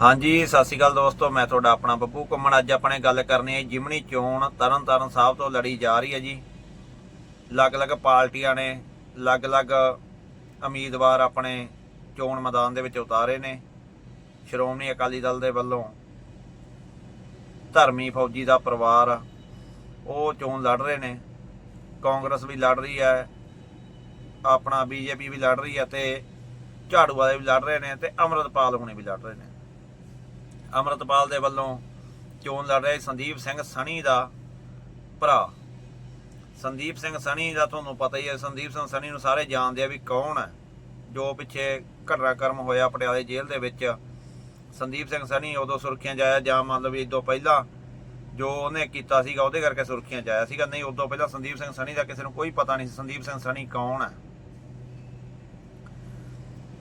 ਹਾਂਜੀ, ਸਤਿ ਸ਼੍ਰੀ ਅਕਾਲ ਦੋਸਤੋ, ਮੈਂ ਤੁਹਾਡਾ ਆਪਣਾ ਬੱਬੂ ਘੁੰਮਣ। ਅੱਜ ਆਪਣੇ ਗੱਲ ਕਰਨੀ ਹੈ, ਜਿਮਣੀ ਚੋਣ ਤਰਨਤਾਰਨ ਸਾਹਿਬ ਤੋਂ ਲੜੀ ਜਾ ਰਹੀ ਹੈ ਜੀ। ਅਲੱਗ-ਅਲੱਗ ਪਾਰਟੀਆਂ ਨੇ, ਅਲੱਗ-ਅਲੱਗ ਉਮੀਦਵਾਰ ਆਪਣੇ ਚੋਣ ਮੈਦਾਨ ਦੇ ਵਿੱਚ ਉਤਾਰੇ ਨੇ। ਸ਼੍ਰੋਮਣੀ ਅਕਾਲੀ ਦਲ ਦੇ ਵੱਲੋਂ ਧਰਮੀ ਫੌਜੀ ਦਾ ਪਰਿਵਾਰ ਉਹ ਚੋਣ ਲੜ ਰਹੇ ਨੇ। ਕਾਂਗਰਸ ਵੀ ਲੜ ਰਹੀ ਹੈ, ਆਪਣਾ ਬੀਜੇਪੀ ਵੀ ਲੜ ਰਹੀ ਹੈ ਤੇ ਝਾੜੂ ਵਾਲੇ ਵੀ ਲੜ ਰਹੇ ਨੇ ਤੇ ਅਮਰਤਪਾਲ ਹੁਣੇ ਵੀ ਲੜ ਰਹੇ ਨੇ। ਅਮਰਤਪਾਲ ਦੇ ਵੱਲੋਂ ਚੋਣ ਲੜ ਰਹੇ ਸੰਦੀਪ ਸਿੰਘ ਸਣੀ ਦਾ ਭਰਾ। ਸੰਦੀਪ ਸਿੰਘ ਸਣੀ ਦਾ ਤੁਹਾਨੂੰ ਪਤਾ ਹੀ ਹੈ, ਸੰਦੀਪ ਸਿੰਘ ਸਣੀ ਨੂੰ ਸਾਰੇ ਜਾਣਦੇ ਆ ਵੀ ਕੌਣ ਹੈ, ਜੋ ਪਿੱਛੇ ਘਟਨਾਕ੍ਰਮ ਹੋਇਆ ਪਟਿਆਲੇ ਜੇਲ੍ਹ ਦੇ ਵਿੱਚ। ਸੰਦੀਪ ਸਿੰਘ ਸਣੀ ਉਦੋਂ ਸੁਰਖੀਆਂ ਜਾਇਆ ਜਾਂ ਮੰਨ ਲਓ ਵੀ ਇਦੋਂ ਪਹਿਲਾਂ ਜੋ ਉਹਨੇ ਕੀਤਾ ਸੀਗਾ, ਉਹਦੇ ਕਰਕੇ ਸੁਰਖੀਆਂ ਜਾਇਆ ਸੀਗਾ। ਨਹੀਂ, ਉਦੋਂ ਪਹਿਲਾਂ ਸੰਦੀਪ ਸਿੰਘ ਸਣੀ ਦਾ ਕਿਸੇ ਨੂੰ ਕੋਈ ਪਤਾ ਨਹੀਂ ਸੀ, ਸੰਦੀਪ ਸਿੰਘ ਸਣੀ ਕੌਣ ਹੈ।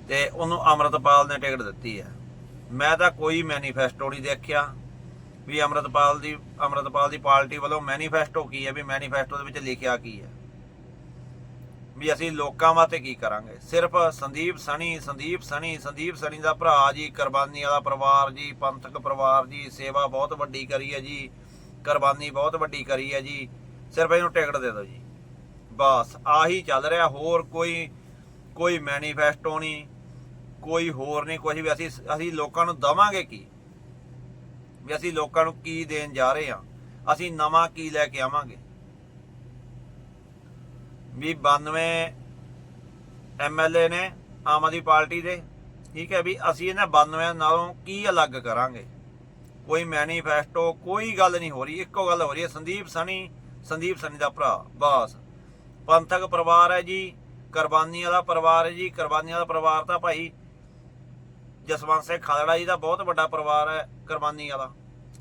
ਤੇ ਉਹਨੂੰ ਅਮਰਤਪਾਲ ਨੇ ਟਿਕਟ ਦਿੱਤੀ ਹੈ। ਮੈਂ ਤਾਂ ਕੋਈ ਮੈਨੀਫੈਸਟੋ ਨਹੀਂ ਦੇਖਿਆ ਵੀ ਅਮਰਤਪਾਲ ਦੀ ਅਮਰਤਪਾਲ ਦੀ ਪਾਰਟੀ ਵੱਲੋਂ ਮੈਨੀਫੈਸਟੋ ਕੀ ਹੈ, ਵੀ ਮੈਨੀਫੈਸਟੋ ਦੇ ਵਿੱਚ ਲਿਖਿਆ ਕੀ ਹੈ। ਵੀ ਅਸੀਂ ਲੋਕਾਂ ਵਾਸਤੇ ਕੀ ਕਰਾਂਗੇ? ਸਿਰਫ ਸੰਦੀਪ ਸਣੀ ਸੰਦੀਪ ਸਣੀ ਸੰਦੀਪ ਸਣੀ ਦਾ ਭਰਾ ਜੀ, ਕੁਰਬਾਨੀ ਵਾਲਾ ਪਰਿਵਾਰ ਜੀ, ਪੰਥਕ ਪਰਿਵਾਰ ਜੀ, ਸੇਵਾ ਬਹੁਤ ਵੱਡੀ ਕਰੀ ਹੈ ਜੀ, ਕੁਰਬਾਨੀ ਬਹੁਤ ਵੱਡੀ ਕਰੀ ਹੈ ਜੀ, ਸਿਰਫ ਇਹਨੂੰ ਟਿਕਟ ਦੇ ਦਿਓ ਜੀ। ਬਸ ਆਹੀ ਚੱਲ ਰਿਹਾ, ਹੋਰ ਕੋਈ ਕੋਈ ਮੈਨੀਫੈਸਟੋ ਨਹੀਂ। ਕੋਈ ਹੋਰ ਨਹੀਂ ਕੁਝ ਵੀ ਅਸੀਂ ਅਸੀਂ ਲੋਕਾਂ ਨੂੰ ਦਵਾਂਗੇ ਕੀ? ਵੀ ਅਸੀਂ ਲੋਕਾਂ ਨੂੰ ਕੀ ਦੇਣ ਜਾ ਰਹੇ ਹਾਂ? ਅਸੀਂ ਨਵਾਂ ਕੀ ਲੈ ਕੇ ਆਵਾਂਗੇ? ਵੀ 92 ਐਮਐਲਏ ਨੇ ਆਮ ਆਦਮੀ ਪਾਰਟੀ ਦੇ, ਠੀਕ ਹੈ, ਵੀ ਅਸੀਂ ਇਹਨਾਂ 92 ਨਾਲੋਂ ਕੀ ਅਲੱਗ ਕਰਾਂਗੇ? ਕੋਈ ਮੈਨੀਫੈਸਟੋ, ਕੋਈ ਗੱਲ ਨਹੀਂ ਹੋ ਰਹੀ, ਇੱਕੋ ਗੱਲ ਹੋ ਰਹੀ ਹੈ, ਸੰਦੀਪ ਸਣੀ ਸੰਦੀਪ ਸਣੀ ਦਾ ਭਰਾ, ਬਾਸ। ਪੰਥਕ ਪਰਿਵਾਰ ਹੈ ਜੀ, ਕੁਰਬਾਨੀ ਵਾਲਾ ਪਰਿਵਾਰ ਹੈ ਜੀ, ਕੁਰਬਾਨੀ ਵਾਲਾ ਪਰਿਵਾਰ ਤਾਂ ਭਾਈ ਜਸਵੰਤ ਸਿੰਘ ਖਾਲੜਾ ਜੀ ਦਾ ਬਹੁਤ ਵੱਡਾ ਪਰਿਵਾਰ ਹੈ, ਕੁਰਬਾਨੀ ਵਾਲਾ।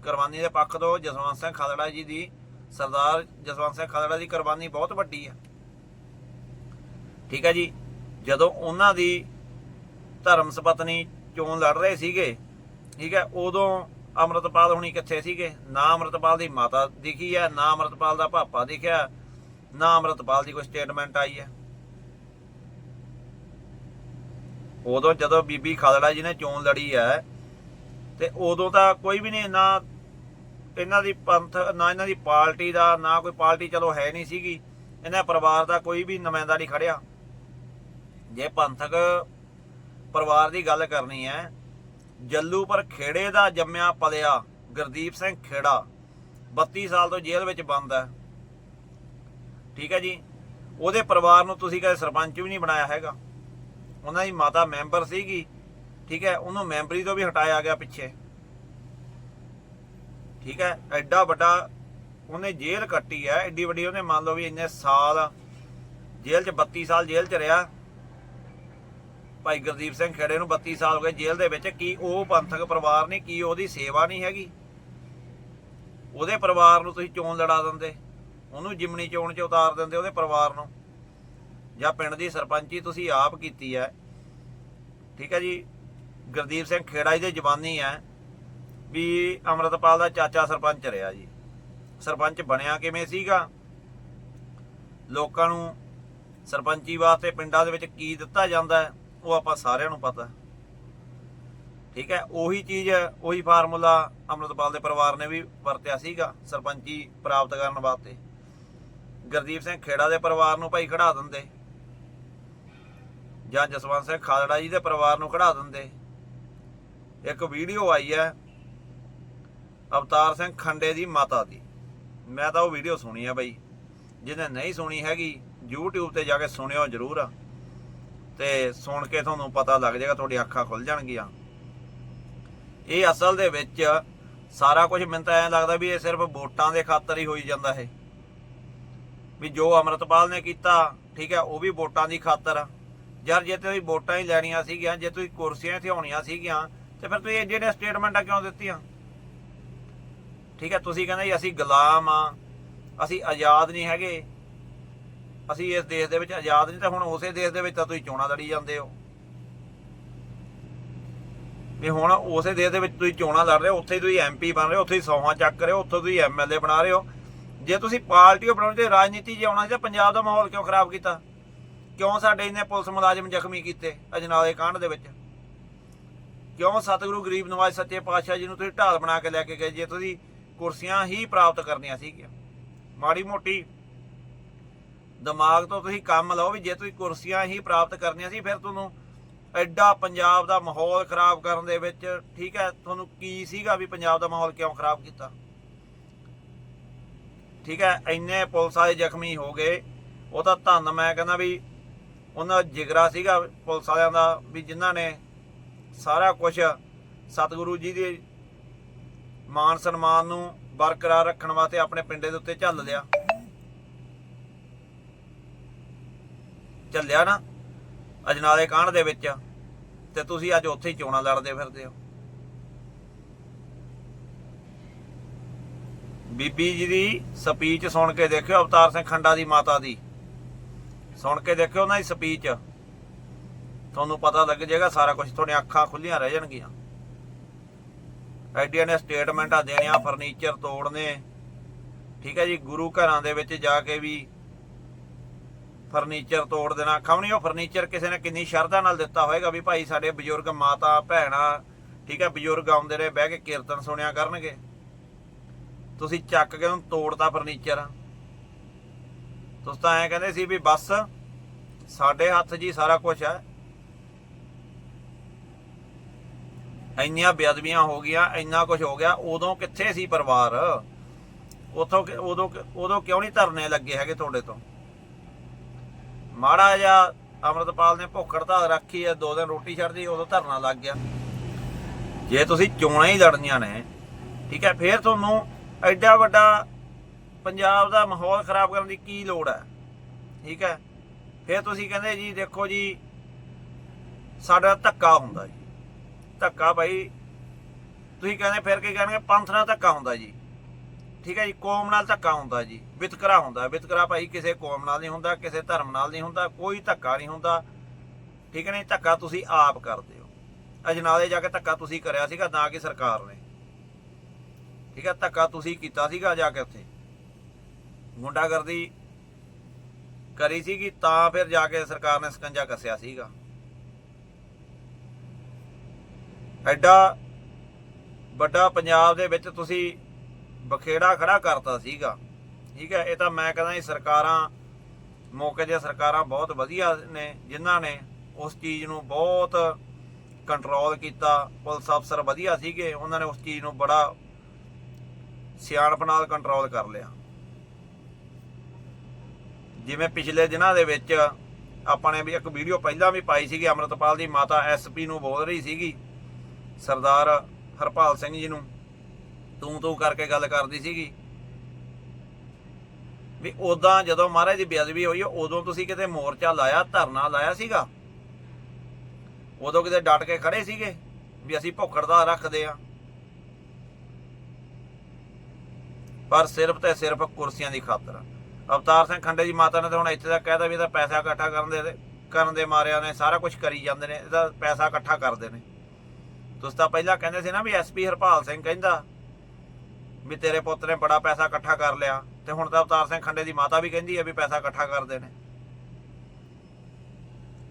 ਕੁਰਬਾਨੀ ਦੇ ਪੱਖ ਤੋਂ ਜਸਵੰਤ ਸਿੰਘ ਖਾਲੜਾ ਜੀ ਦੀ ਸਰਦਾਰ ਜਸਵੰਤ ਸਿੰਘ ਖਾਲੜਾ ਦੀ ਕੁਰਬਾਨੀ ਬਹੁਤ ਵੱਡੀ ਹੈ। ਠੀਕ ਹੈ ਜੀ? ਜਦੋਂ ਉਹਨਾਂ ਦੀ ਧਰਮ ਸਪਤਨੀ ਚੋਣ ਲੜ ਰਹੇ ਸੀਗੇ, ਠੀਕ ਹੈ, ਉਦੋਂ ਅਮਰਤਪਾਲ ਹੁਣੀ ਕਿੱਥੇ ਸੀਗੇ? ਨਾ ਅਮਰਤਪਾਲ ਦੀ ਮਾਤਾ ਦਿਖੀ ਹੈ, ਨਾ ਅਮਰਤਪਾਲ ਦਾ ਪਾਪਾ ਦਿਖਿਆ, ਨਾ ਅਮਰਤਪਾਲ ਦੀ ਕੋਈ ਸਟੇਟਮੈਂਟ ਆਈ ਹੈ। ਉਦੋਂ ਜਦੋਂ ਬੀਬੀ ਖਾਲੜਾ ਜੀ ਨੇ ਚੋਣ ਲੜੀ ਹੈ, ਤੇ ਉਦੋਂ ਤਾਂ ਕੋਈ ਵੀ ਨਹੀਂ ਨਾ ਇਹਨਾਂ ਦੀ ਪੰਥ, ਨਾ ਇਹਨਾਂ ਦੀ ਪਾਰਟੀ ਦਾ, ਨਾ ਕੋਈ ਪਾਰਟੀ ਚਲੋ ਹੈ ਨਹੀਂ ਸੀਗੀ, ਇਹਨਾਂ ਪਰਿਵਾਰ ਦਾ ਕੋਈ ਵੀ ਨੁਮਾਇੰਦਾ ਨਹੀਂ ਖੜਿਆ। ਜੇ ਪੰਥਕ ਪਰਿਵਾਰ ਦੀ ਗੱਲ ਕਰਨੀ ਹੈ, ਜੱਲੂ ਪਰ ਖੇੜੇ ਦਾ ਜੰਮਿਆ ਪਲਿਆ ਗੁਰਦੀਪ ਸਿੰਘ ਖੇੜਾ 32 ਸਾਲ ਤੋਂ ਜੇਲ੍ਹ ਵਿੱਚ ਬੰਦ ਹੈ। ਠੀਕ ਹੈ ਜੀ? ਉਹਦੇ ਪਰਿਵਾਰ ਨੂੰ ਤੁਸੀਂ ਕਦੇ ਸਰਪੰਚ ਵੀ ਨਹੀਂ ਬਣਾਇਆ ਹੈਗਾ। ਉਹਨਾਂ ਦੀ ਮਾਤਾ ਮੈਂਬਰ ਸੀਗੀ, ਠੀਕ ਹੈ, ਉਹਨੂੰ ਮੈਂਬਰੀ ਤੋਂ ਵੀ ਹਟਾਇਆ ਗਿਆ ਪਿੱਛੇ। ਠੀਕ ਹੈ, ਐਡਾ ਵੱਡਾ ਉਹਨੇ ਜੇਲ੍ਹ ਕੱਟੀ ਹੈ, ਐਡੀ ਵੱਡੀ ਉਹਨੇ ਮੰਨ ਲਓ ਵੀ ਇੰਨੇ ਸਾਲ ਜੇਲ੍ਹ 'ਚ 32 ਸਾਲ ਜੇਲ੍ਹ 'ਚ ਰਿਹਾ। ਭਾਈ ਗੁਰਦੀਪ ਸਿੰਘ ਖੇੜੇ ਨੂੰ 32 ਸਾਲ ਹੋ ਗਏ ਜੇਲ੍ਹ ਦੇ ਵਿੱਚ, ਕੀ ਉਹ ਪੰਥਕ ਪਰਿਵਾਰ ਨਹੀਂ, ਕੀ ਉਹਦੀ ਸੇਵਾ ਨਹੀਂ ਹੈਗੀ? ਉਹਦੇ ਪਰਿਵਾਰ ਨੂੰ ਤੁਸੀਂ ਚੋਣ ਲੜਾ ਦਿੰਦੇ, ਉਹਨੂੰ ਜਿਮਣੀ ਚੋਣ 'ਚ ਉਤਾਰ ਦਿੰਦੇ ਉਹਦੇ ਪਰਿਵਾਰ ਨੂੰ। ਜਾਂ ਪਿੰਡ ਦੀ ਸਰਪੰਚੀ ਤੁਸੀਂ ਆਪ ਕੀਤੀ ਹੈ। ਠੀਕ ਹੈ ਜੀ? ਗੁਰਦੀਪ ਸਿੰਘ ਖੇੜਾ ਜੀ ਦੇ ਜਵਾਨੀ ਹੈ। ਵੀ ਅਮਰਤਪਾਲ ਦਾ ਚਾਚਾ ਸਰਪੰਚ ਰਿਹਾ ਜੀ। ਸਰਪੰਚ ਬਣਿਆ ਕਿਵੇਂ ਸੀਗਾ? ਲੋਕਾਂ ਨੂੰ ਸਰਪੰਚੀ ਵਾਸਤੇ ਪਿੰਡਾਂ ਦੇ ਵਿੱਚ ਕੀ ਦਿੱਤਾ ਜਾਂਦਾ ਹੈ, ਉਹ ਆਪਾਂ ਸਾਰਿਆਂ ਨੂੰ ਪਤਾ। ਠੀਕ ਹੈ? ਉਹੀ ਚੀਜ਼, ਉਹੀ ਫਾਰਮੂਲਾ ਅਮਰਤਪਾਲ ਦੇ ਪਰਿਵਾਰ ਨੇ ਵੀ ਵਰਤਿਆ ਸੀਗਾ, ਸਰਪੰਚੀ ਪ੍ਰਾਪਤ ਕਰਨ ਵਾਸਤੇ। ਗੁਰਦੀਪ ਸਿੰਘ ਖੇੜਾ ਦੇ ਪਰਿਵਾਰ ਨੂੰ ਭਾਈ ਖੜਾ ਦਿੰਦੇ। ਜਾਂ ਜਸਵੰਤ ਸਿੰਘ ਖਾਲੜਾ ਜੀ ਦੇ ਪਰਿਵਾਰ ਨੂੰ ਕਢਾ ਦਿੰਦੇ। ਇੱਕ ਵੀਡੀਓ ਆਈ ਹੈ ਅਵਤਾਰ ਸਿੰਘ ਖੰਡੇ ਦੀ ਮਾਤਾ ਦੀ। ਮੈਂ ਤਾਂ ਉਹ ਵੀਡੀਓ ਸੁਣੀ ਆ ਬਈ। ਜਿਹਨੇ ਨਹੀਂ ਸੁਣੀ ਹੈਗੀ, YouTube ਤੇ ਜਾ ਕੇ ਸੁਣਿਓ ਜ਼ਰੂਰ। ਆ ਤੇ ਸੁਣ ਕੇ ਤੁਹਾਨੂੰ ਪਤਾ ਲੱਗ ਜਾਏਗਾ, ਤੁਹਾਡੀ ਅੱਖਾਂ ਖੁੱਲ ਜਾਣਗੀਆਂ। ਇਹ ਅਸਲ ਦੇ ਵਿੱਚ ਸਾਰਾ ਕੁਝ ਮੈਨੂੰ ਤਾਂ ਐਂ ਲੱਗਦਾ ਵੀ ਇਹ ਸਿਰਫ ਵੋਟਾਂ ਦੇ ਖਾਤਰ ਹੀ ਹੋਈ ਜਾਂਦਾ ਹੈ ਵੀ ਜੋ ਅਮਰਤਪਾਲ ਨੇ ਕੀਤਾ, ਠੀਕ ਹੈ, ਉਹ ਵੀ ਵੋਟਾਂ ਦੀ ਖਾਤਰ ਆ। ਯਾਰ ਜੇ ਤੁਸੀਂ ਵੋਟਾਂ ਹੀ ਲੈਣੀਆਂ ਸੀਗੀਆਂ, ਜੇ ਤੁਸੀਂ ਕੁਰਸੀਆਂ ਇੱਥੇ ਆਉਣੀਆਂ ਸੀਗੀਆਂ, ਤੇ ਫਿਰ ਤੁਸੀਂ ਜਿਹੜੇ ਸਟੇਟਮੈਂਟਾਂ ਕਿਉਂ ਦਿੱਤੀਆਂ? ਠੀਕ ਹੈ, ਤੁਸੀਂ ਕਹਿੰਦੇ ਜੀ ਅਸੀਂ ਗੁਲਾਮ ਆ, ਅਸੀਂ ਆਜ਼ਾਦ ਨਹੀਂ ਹੈਗੇ। ਅਸੀਂ ਇਸ ਦੇਸ਼ ਦੇ ਵਿੱਚ ਆਜ਼ਾਦ ਨਹੀਂ, ਤਾਂ ਹੁਣ ਉਸੇ ਦੇਸ਼ ਦੇ ਵਿੱਚ ਤਾਂ ਤੁਸੀਂ ਚੋਣਾਂ ਲੜੀ ਜਾਂਦੇ ਹੋ। ਵੀ ਹੁਣ ਉਸੇ ਦੇਸ਼ ਦੇ ਵਿੱਚ ਤੁਸੀਂ ਚੋਣਾਂ ਲੜ ਰਹੇ ਹੋ, ਉੱਥੇ ਹੀ ਤੁਸੀਂ ਐਮਪੀ ਬਣ ਰਹੇ ਹੋ, ਉੱਥੇ ਹੀ ਸੌਹਾਂ ਚੱਕ ਰਹੇ ਹੋ, ਉੱਥੇ ਤੁਸੀਂ ਐਮਐਲਏ ਬਣਾ ਰਹੇ ਹੋ। ਜੇ ਤੁਸੀਂ ਪਾਰਟੀ ਬਣਾਉਣੀ ਤੇ ਰਾਜਨੀਤੀ 'ਚ ਆਉਣਾ ਸੀ ਤਾਂ ਪੰਜਾਬ ਦਾ ਮਾਹੌਲ ਕਿਉਂ ਖਰਾਬ ਕੀਤਾ? ਕਿਉਂ ਸਾਡੇ ਇੰਨੇ ਪੁਲਿਸ ਮੁਲਾਜ਼ਮ ਜ਼ਖਮੀ ਕੀਤੇ ਅਜਨਾਲੇ ਕਾਂਡ ਦੇ ਵਿੱਚ? ਕਿਉਂ ਸਤਿਗੁਰੂ ਗਰੀਬ ਨਵਾਜ ਸੱਚੇ ਪਾਤਸ਼ਾਹ ਜੀ ਨੂੰ ਤੁਸੀਂ ਢਾਲ ਬਣਾ ਕੇ ਲੈ ਕੇ ਗਏ ਜੇ ਤੁਸੀਂ ਕੁਰਸੀਆਂ ਹੀ ਪ੍ਰਾਪਤ ਕਰਨੀਆਂ ਸੀਗੀਆਂ? ਮਾੜੀ ਮੋਟੀ ਦਿਮਾਗ ਤੋਂ ਤੁਸੀਂ ਕੰਮ ਲਓ ਵੀ ਜੇ ਤੁਸੀਂ ਕੁਰਸੀਆਂ ਹੀ ਪ੍ਰਾਪਤ ਕਰਨੀਆਂ ਸੀ, ਫਿਰ ਤੁਹਾਨੂੰ ਐਡਾ ਪੰਜਾਬ ਦਾ ਮਾਹੌਲ ਖਰਾਬ ਕਰਨ ਦੇ ਵਿੱਚ ਠੀਕ ਹੈ, ਤੁਹਾਨੂੰ ਕੀ ਸੀਗਾ ਵੀ ਪੰਜਾਬ ਦਾ ਮਾਹੌਲ ਕਿਉਂ ਖਰਾਬ ਕੀਤਾ? ਠੀਕ ਹੈ, ਇੰਨੇ ਪੁਲਿਸ ਵਾਲੇ ਜ਼ਖਮੀ ਹੋ ਗਏ, ਉਹ ਤਾਂ ਧੰਨ ਮੈਂ ਕਹਿੰਦਾ ਵੀ ਉਹਨਾਂ ਦਾ ਜਿਗਰਾ ਸੀਗਾ ਪੁਲਿਸ ਵਾਲਿਆਂ ਦਾ ਵੀ ਜਿਨ੍ਹਾਂ ਨੇ ਸਾਰਾ ਕੁਝ ਸਤਿਗੁਰੂ ਜੀ ਦੇ ਮਾਨ ਸਨਮਾਨ ਨੂੰ ਬਰਕਰਾਰ ਰੱਖਣ ਵਾਸਤੇ ਆਪਣੇ ਪਿੰਡੇ ਦੇ ਉੱਤੇ ਝੱਲ ਲਿਆ। ਝੱਲਿਆ ਨਾ ਅਜਨਾਲੇ ਕਾਂਡ ਦੇ ਵਿੱਚ ਤੇ ਤੁਸੀਂ ਅੱਜ ਉੱਥੇ ਹੀ ਚੋਣਾਂ ਲੜਦੇ ਫਿਰਦੇ ਹੋ। ਬੀਬੀ ਜੀ ਦੀ ਸਪੀਚ ਸੁਣ ਕੇ ਦੇਖਿਓ ਅਵਤਾਰ ਸਿੰਘ ਖੰਡਾ ਦੀ ਮਾਤਾ ਦੀ। ਸੁਣ ਕੇ ਦੇਖਿਓ ਉਹਨਾਂ ਦੀ ਸਪੀਚ ਤੁਹਾਨੂੰ ਪਤਾ ਲੱਗ ਜਾਏਗਾ, ਸਾਰਾ ਕੁਝ ਤੁਹਾਡੀਆਂ ਅੱਖਾਂ ਖੁੱਲੀਆਂ ਰਹਿ ਜਾਣਗੀਆਂ। ਐਡੀਆਂ ਨੇ ਸਟੇਟਮੈਂਟਾਂ ਦੇਣੀਆਂ ਫਰਨੀਚਰ ਤੋੜਨੇ। ਠੀਕ ਹੈ ਜੀ, ਗੁਰੂ ਘਰਾਂ ਦੇ ਵਿੱਚ ਜਾ ਕੇ ਵੀ ਫਰਨੀਚਰ ਤੋੜ ਦੇਣਾ। ਖਮਣੀ ਉਹ ਫਰਨੀਚਰ ਕਿਸੇ ਨੇ ਕਿੰਨੀ ਸ਼ਰਧਾ ਨਾਲ ਦਿੱਤਾ ਹੋਵੇਗਾ ਵੀ ਭਾਈ ਸਾਡੇ ਬਜ਼ੁਰਗ ਮਾਤਾ, ਭੈਣਾ, ਠੀਕ ਹੈ, ਬਜ਼ੁਰਗ ਆਉਂਦੇ ਨੇ, ਬਹਿ ਕੇ ਕੀਰਤਨ ਸੁਣਿਆ ਕਰਨਗੇ। ਤੁਸੀਂ ਚੱਕ ਕੇ ਉਹਨੂੰ ਤੋੜਤਾ ਫਰਨੀਚਰ ਤੁਸੀਂ ਤਾਂ ਐਂ ਕਹਿੰਦੇ ਸੀ ਵੀ ਬਸ, ਸਾਡੇ ਹੱਥ ਜੀ ਸਾਰਾ ਕੁਝ ਹੈ। ਇੰਨੀਆਂ ਬੇਅਦਬੀਆਂ ਹੋ ਗਈਆਂ, ਇੰਨਾ ਕੁਝ ਹੋ ਗਿਆ, ਉਦੋਂ ਕਿੱਥੇ ਸੀ ਪਰਿਵਾਰ? ਉਥੋਂ ਉਦੋਂ ਉਦੋਂ ਕਿਉਂ ਨਹੀਂ ਧਰਨੇ ਲੱਗੇ ਹੈਗੇ ਤੁਹਾਡੇ ਤੋਂ? ਮਾੜਾ ਜਿਹਾ ਅਮਰਤਪਾਲ ਨੇ ਭੁੱਖ ਹੜਤਾਲ ਰੱਖੀ ਹੈ, ਦੋ ਦਿਨ ਰੋਟੀ ਛੱਡਦੀ, ਉਦੋਂ ਧਰਨਾ ਲੱਗ ਗਿਆ। ਜੇ ਤੁਸੀਂ ਚੋਣਾਂ ਹੀ ਲੜਨੀਆਂ ਨੇ, ਠੀਕ ਹੈ, ਫਿਰ ਤੁਹਾਨੂੰ ਐਡਾ ਵੱਡਾ ਪੰਜਾਬ ਦਾ ਮਾਹੌਲ ਖਰਾਬ ਕਰਨ ਦੀ ਕੀ ਲੋੜ ਹੈ? ਠੀਕ ਹੈ? ਫਿਰ ਤੁਸੀਂ ਕਹਿੰਦੇ ਜੀ, ਦੇਖੋ ਜੀ, ਸਾਡਾ ਧੱਕਾ ਹੁੰਦਾ ਜੀ। ਧੱਕਾ ਭਾਈ ਤੁਸੀਂ ਕਹਿੰਦੇ ਫਿਰ ਕੀ ਕਹਿਣਗੇ? ਪੰਥ ਨਾਲ ਧੱਕਾ ਹੁੰਦਾ ਜੀ। ਠੀਕ ਹੈ ਜੀ, ਕੌਮ ਨਾਲ ਧੱਕਾ ਹੁੰਦਾ ਜੀ। ਵਿਤਕਰਾ ਹੁੰਦਾ। ਵਿਤਕਰਾ ਭਾਈ ਕਿਸੇ ਕੌਮ ਨਾਲ ਨਹੀਂ ਹੁੰਦਾ, ਕਿਸੇ ਧਰਮ ਨਾਲ ਨਹੀਂ ਹੁੰਦਾ, ਕੋਈ ਧੱਕਾ ਨਹੀਂ ਹੁੰਦਾ। ਠੀਕ ਹੈ ਨਹੀਂ ਧੱਕਾ ਤੁਸੀਂ ਆਪ ਕਰਦੇ ਹੋ। ਅਜਨਾਲੇ ਜਾ ਕੇ ਧੱਕਾ ਤੁਸੀਂ ਕਰਿਆ ਸੀਗਾ, ਨਾ ਕਿ ਸਰਕਾਰ ਨੇ। ਠੀਕ ਹੈ, ਧੱਕਾ ਤੁਸੀਂ ਕੀਤਾ ਸੀਗਾ ਜਾ ਕੇ ਉੱਥੇ। ਗੁੰਡਾਗਰਦੀ ਕਰੀ ਸੀਗੀ, ਤਾਂ ਫਿਰ ਜਾ ਕੇ ਸਰਕਾਰ ਨੇ ਸਕੰਜਾ ਕੱਸਿਆ ਸੀਗਾ। ਐਡਾ ਵੱਡਾ ਪੰਜਾਬ ਦੇ ਵਿੱਚ ਤੁਸੀਂ ਬਖੇੜਾ ਖੜਾ ਕਰਤਾ ਸੀਗਾ। ਠੀਕ ਹੈ, ਇਹ ਤਾਂ ਮੈਂ ਕਹਿੰਦਾ ਇਹ ਸਰਕਾਰਾਂ, ਮੌਕੇ ਦੀਆਂ ਸਰਕਾਰਾਂ ਬਹੁਤ ਵਧੀਆ ਨੇ, ਜਿਨ੍ਹਾਂ ਨੇ ਉਸ ਚੀਜ਼ ਨੂੰ ਬਹੁਤ ਕੰਟਰੋਲ ਕੀਤਾ। ਪੁਲਿਸ ਅਫਸਰ ਵਧੀਆ ਸੀਗੇ, ਉਹਨਾਂ ਨੇ ਉਸ ਚੀਜ਼ ਨੂੰ ਬੜਾ ਸਿਆਣਪ ਨਾਲ ਕੰਟਰੋਲ ਕਰ ਲਿਆ। ਜਿਵੇਂ ਪਿਛਲੇ ਦਿਨਾਂ ਦੇ ਵਿੱਚ ਆਪਾਂ ਨੇ ਵੀ ਇੱਕ ਵੀਡੀਓ ਪਹਿਲਾਂ ਵੀ ਪਾਈ ਸੀਗੀ, ਅਮਰਤਪਾਲ ਦੀ ਮਾਤਾ ਐਸਪੀ ਨੂੰ ਬੋਲ ਰਹੀ ਸੀਗੀ, ਸਰਦਾਰ ਹਰਪਾਲ ਸਿੰਘ ਜੀ ਨੂੰ। ਤੂੰ ਤੂੰ ਕਰਕੇ ਗੱਲ ਕਰਦੀ ਸੀਗੀ। ਵੀ ਉਦਾਂ ਜਦੋਂ ਮਹਾਰਾਜ ਦੀ ਬੇਅਦਬੀ ਹੋਈ, ਉਦੋਂ ਤੁਸੀਂ ਕਿਤੇ ਮੋਰਚਾ ਲਾਇਆ, ਧਰਨਾ ਲਾਇਆ ਸੀਗਾ? ਉਦੋਂ ਕਿਤੇ ਡਟ ਕੇ ਖੜੇ ਸੀਗੇ ਵੀ ਅਸੀਂ ਭੁੱਖੜਦਾ ਰੱਖਦੇ ਆ ਪਰ ਸਿਰਫ ਤੇ ਸਿਰਫ ਕੁਰਸੀਆਂ ਦੀ ਖਾਤਰ। ਅਵਤਾਰ ਸਿੰਘ ਖੰਡੇ ਦੀ ਮਾਤਾ ਨੇ ਤਾਂ ਹੁਣ ਇੱਥੇ ਤੱਕ ਕਹਿਦਾ ਵੀ ਇਹਦਾ ਪੈਸਾ ਇਕੱਠਾ ਕਰਨ ਦੇ ਕਰਨ ਦੇ ਮਾਰਿਆਂ ਨੇ, ਸਾਰਾ ਕੁਝ ਕਰੀ ਜਾਂਦੇ ਨੇ, ਇਹਦਾ ਪੈਸਾ ਇਕੱਠਾ ਕਰਦੇ ਨੇ। ਤੁਸੀਂ ਤਾਂ ਪਹਿਲਾਂ ਕਹਿੰਦੇ ਸੀ ਨਾ ਵੀ ਐਸਪੀ ਹਰਪਾਲ ਸਿੰਘ ਕਹਿੰਦਾ ਵੀ ਤੇਰੇ ਪੁੱਤ ਨੇ ਬੜਾ ਪੈਸਾ ਇਕੱਠਾ ਕਰ ਲਿਆ ਤੇ ਹੁਣ ਤਾਂ ਅਵਤਾਰ ਸਿੰਘ ਖੰਡੇ ਦੀ ਮਾਤਾ ਵੀ ਕਹਿੰਦੀ ਹੈ ਵੀ ਪੈਸਾ ਇਕੱਠਾ ਕਰਦੇ ਨੇ।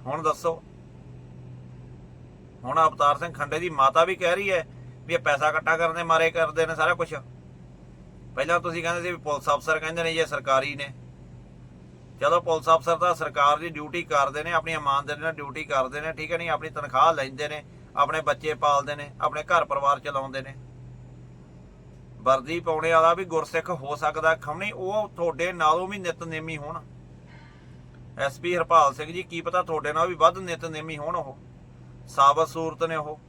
ਹੁਣ ਦੱਸੋ। ਹੁਣ ਅਵਤਾਰ ਸਿੰਘ ਖੰਡੇ ਦੀ ਮਾਤਾ ਵੀ ਕਹਿ ਰਹੀ ਹੈ ਵੀ ਇਹ ਪੈਸਾ ਇਕੱਠਾ ਕਰਨ ਦੇ ਮਾਰੇ ਕਰਦੇ ਨੇ ਸਾਰਾ ਕੁਝ ਪਹਿਲਾਂ ਤੁਸੀਂ ਕਹਿੰਦੇ ਸੀ ਵੀ ਪੁਲਿਸ ਅਫਸਰ ਕਹਿੰਦੇ ਨੇ ਜੇ ਸਰਕਾਰੀ ਨੇ। ਚਲੋ ਪੁਲਿਸ ਅਫਸਰ ਤਾਂ ਸਰਕਾਰ ਦੀ ਡਿਊਟੀ ਕਰਦੇ ਨੇ, ਆਪਣੀ ਇਮਾਨਦਾਰੀ ਨਾਲ ਡਿਊਟੀ ਕਰਦੇ ਨੇ, ਠੀਕ ਹੈ ਨਹੀਂ? ਆਪਣੀ ਤਨਖਾਹ ਲੈਂਦੇ ਨੇ, ਆਪਣੇ ਬੱਚੇ ਪਾਲਦੇ ਨੇ, ਆਪਣੇ ਘਰ ਪਰਿਵਾਰ ਚਲਾਉਂਦੇ ਨੇ। ਵਰਦੀ ਪਾਉਣੇ ਵਾਲਾ ਵੀ ਗੁਰਸਿੱਖ ਹੋ ਸਕਦਾ, ਖਮਣੀ, ਉਹ ਤੁਹਾਡੇ ਨਾਲੋਂ ਵੀ ਨਿਤਨੇਮੀ ਹੋਣ। ਐਸਪੀ ਹਰਪਾਲ ਸਿੰਘ ਜੀ, ਕੀ ਪਤਾ ਤੁਹਾਡੇ ਨਾਲ ਵੀ ਵੱਧ ਨਿਤਨੇਮੀ ਹੋਣ ਉਹ? ਸਾਬਤ ਸੂਰਤ ਨੇ ਉਹ।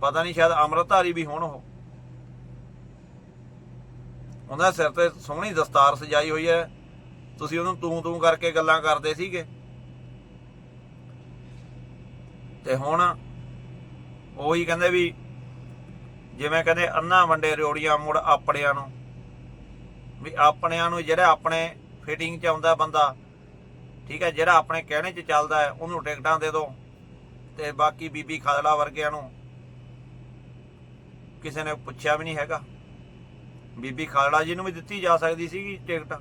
ਪਤਾ ਨਹੀਂ, ਸ਼ਾਇਦ ਅੰਮ੍ਰਿਤਧਾਰੀ ਵੀ ਹੋਣ ਉਹ। ਉਹਨਾਂ ਦੇ ਸਿਰ ਤੇ ਸੋਹਣੀ ਦਸਤਾਰ ਸਜਾਈ ਹੋਈ ਹੈ। ਤੁਸੀਂ ਉਹਨੂੰ ਤੂੰ ਤੂੰ ਕਰਕੇ ਗੱਲਾਂ ਕਰਦੇ ਸੀਗੇ। ਤੇ ਹੁਣ ਉਹੀ ਕਹਿੰਦੇ ਵੀ ਜਿਵੇਂ ਕਹਿੰਦੇ ਅੰਨਾ ਵੰਡੇ ਰਿਓੜੀਆਂ ਮੁੜ ਆਪਣਿਆਂ ਨੂੰ। ਵੀ ਆਪਣਿਆਂ ਨੂੰ ਜਿਹੜਾ ਆਪਣੇ ਫਿਟਿੰਗ 'ਚ ਆਉਂਦਾ ਬੰਦਾ, ਠੀਕ ਹੈ, ਜਿਹੜਾ ਆਪਣੇ ਕਹਿਣੇ 'ਚ ਚੱਲਦਾ ਹੈ, ਉਹਨੂੰ ਟਿਕਟਾਂ ਦੇ ਦਿਓ ਤੇ ਬਾਕੀ ਬੀਬੀ ਖਾਲੜਾ ਵਰਗਿਆਂ ਨੂੰ ਕਿਸੇ ਨੇ ਪੁੱਛਿਆ ਵੀ ਨਹੀਂ ਹੈਗਾ। ਬੀਬੀ ਖਾਲੜਾ ਜੀ ਨੂੰ ਵੀ ਦਿੱਤੀ ਜਾ ਸਕਦੀ ਸੀਗੀ ਟਿਕਟ।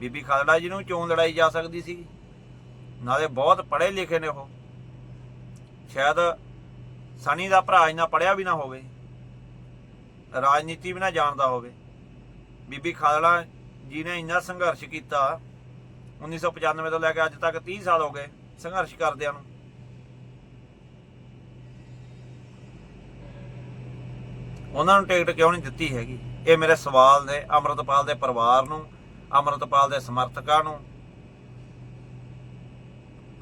ਬੀਬੀ ਖਾਲੜਾ ਜੀ ਨੂੰ ਚੋਣ ਲੜਾਈ ਜਾ ਸਕਦੀ ਸੀ ਨਾਲੇ ਬਹੁਤ ਪੜ੍ਹੇ ਲਿਖੇ ਨੇ ਉਹ। ਸ਼ਾਇਦ ਸਨੀ ਦਾ ਭਰਾ ਇੰਨਾ ਪੜਿਆ ਵੀ ਨਾ ਹੋਵੇ। ਰਾਜਨੀਤੀ ਵੀ ਨਾ ਜਾਣਦਾ ਹੋਵੇ। ਬੀਬੀ ਖਾਲੜਾ ਜੀ ਨੇ ਇੰਨਾ ਸੰਘਰਸ਼ ਕੀਤਾ। 1995 ਤੋਂ ਲੈ ਕੇ ਅੱਜ ਤੱਕ 30 ਸਾਲ ਹੋ ਗਏ ਸੰਘਰਸ਼ ਕਰਦਿਆਂ ਨੂੰ। ਉਹਨਾਂ ਨੂੰ ਟਿਕਟ ਕਿਉਂ ਨਹੀਂ ਦਿੱਤੀ ਹੈਗੀ? ਇਹ ਮੇਰੇ ਸਵਾਲ ਨੇ ਅਮਰਤਪਾਲ ਦੇ ਪਰਿਵਾਰ ਨੂੰ, ਅਮਰਤਪਾਲ ਦੇ ਸਮਰਥਕਾਂ ਨੂੰ।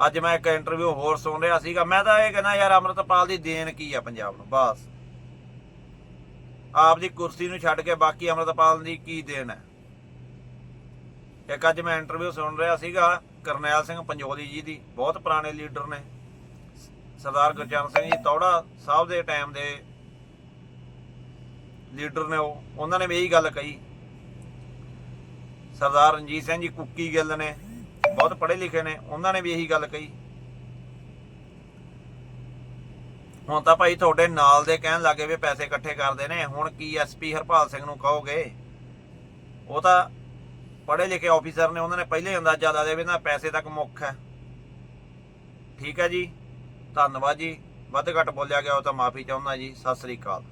ਅੱਜ ਮੈਂ ਇੱਕ ਇੰਟਰਵਿਊ ਹੋਰ ਸੁਣ ਰਿਹਾ ਸੀਗਾ। ਮੈਂ ਤਾਂ ਇਹ ਕਹਿੰਦਾ, ਯਾਰ ਅਮਰਤਪਾਲ ਦੀ ਦੇਣ ਕੀ ਆ ਪੰਜਾਬ ਨੂੰ? ਬਸ। ਆਪ ਦੀ ਕੁਰਸੀ ਨੂੰ ਛੱਡ ਕੇ ਬਾਕੀ ਅਮਰਤਪਾਲ ਦੀ ਕੀ ਦੇਣ ਹੈ? ਇੱਕ ਅੱਜ ਮੈਂ ਇੰਟਰਵਿਊ ਸੁਣ ਰਿਹਾ ਸੀਗਾ, ਕਰਨੈਲ ਸਿੰਘ ਪੰਜੋਲੀ ਜੀ ਦੀ। ਬਹੁਤ ਪੁਰਾਣੇ ਲੀਡਰ ਨੇ। ਸਰਦਾਰ ਗੁਰਚਰਨ ਸਿੰਘ ਜੀ, ਤੌੜਾ ਸਾਹਿਬ ਦੇ ਟਾਈਮ ਦੇ ਲੀਡਰ ਨੇ ਉਹ ਉਹਨਾਂ ਨੇ ਵੀ ਇਹੀ ਗੱਲ ਕਹੀ। ਸਰਦਾਰ ਰਣਜੀਤ ਸਿੰਘ ਜੀ ਕੁੱਕੀ ਗਿੱਲ ਨੇ, ਬਹੁਤ ਪੜ੍ਹੇ ਲਿਖੇ ਨੇ, ਉਹਨਾਂ ਨੇ ਵੀ ਇਹੀ ਗੱਲ ਕਹੀ। ਹੁਣ ਤਾਂ ਭਾਈ ਤੁਹਾਡੇ ਨਾਲ ਦੇ ਕਹਿਣ ਲੱਗੇ ਵੀ ਪੈਸੇ ਇਕੱਠੇ ਕਰਦੇ ਨੇ, ਹੁਣ ਕੀ ਐਸਪੀ ਹਰਪਾਲ ਸਿੰਘ ਨੂੰ ਕਹੋਗੇ? ਉਹ ਤਾਂ ਪੜ੍ਹੇ ਲਿਖੇ ਆਫੀਸਰ ਨੇ, ਉਹਨਾਂ ਨੇ ਪਹਿਲੇ ਹੀ ਅੰਦਾਜ਼ਾ ਲਾ ਲਿਆ ਵੀ ਨਾ ਪੈਸੇ ਤੱਕ ਮੁੱਖ ਹੈ। ਠੀਕ ਹੈ ਜੀ? ਧੰਨਵਾਦ ਜੀ। ਵੱਧ ਘੱਟ ਬੋਲਿਆ ਗਿਆ ਉਹ ਤਾਂ ਮਾਫੀ ਚਾਹੁੰਦਾ ਜੀ। ਸਤਿ ਸ੍ਰੀ ਅਕਾਲ।